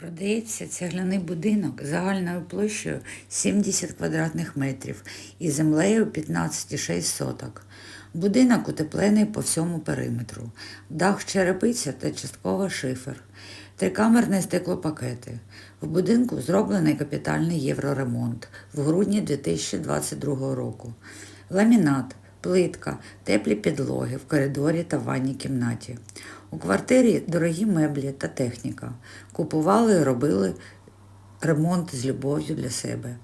Продається цегляний будинок загальною площею 70 квадратних метрів і землею 15,6 соток. Будинок утеплений по всьому периметру. Дах черепиця та частково шифер. Трикамерні стеклопакети. В будинку зроблений капітальний євроремонт в грудні 2022 року. Ламінат, плитка, теплі підлоги в коридорі та ванній кімнаті. У квартирі дорогі меблі та техніка. Купували і робили ремонт з любов'ю для себе.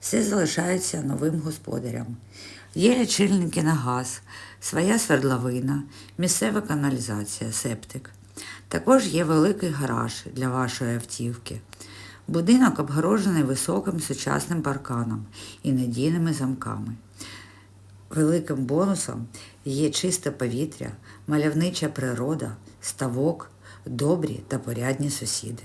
Все залишається новим господарям. Є лічильники на газ, своя свердловина, місцева каналізація, септик. Також є великий гараж для вашої автівки. Будинок обгорожений високим сучасним парканом і надійними замками. Великим бонусом є чисте повітря, мальовнича природа, ставок, добрі та порядні сусіди.